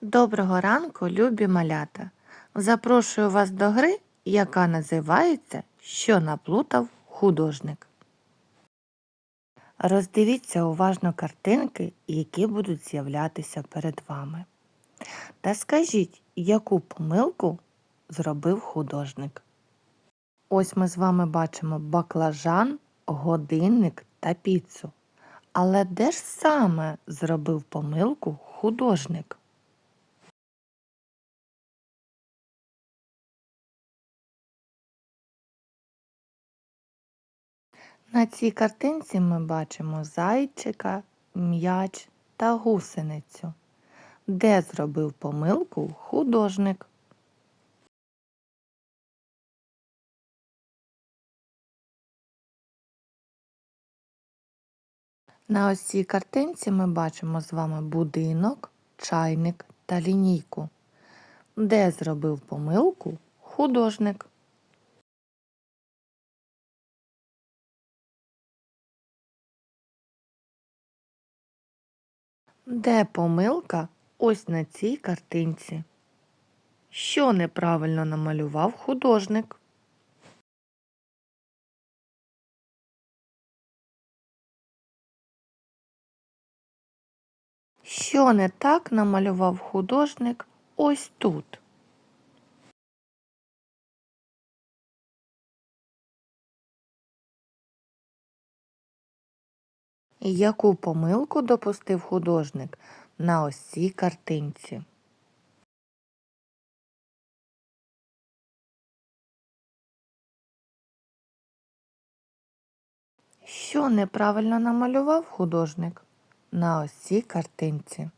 Доброго ранку, любі малята! Запрошую вас до гри, яка називається Що наплутав художник. Роздивіться уважно картинки, які будуть з'являтися перед вами. Та скажіть, яку помилку зробив художник. Ось ми з вами бачимо баклажан, годинник та піцу. Але де ж саме зробив помилку художник? На цій картинці ми бачимо зайчика, м'яч та гусеницю. Де зробив помилку художник? На ось цій картинці ми бачимо з вами будинок, чайник та лінійку. Де зробив помилку художник? Де помилка ось на цій картинці? Що неправильно намалював художник? Що не так намалював художник ось тут? Яку помилку допустив художник на ось цій картинці? Що неправильно намалював художник на ось цій картинці?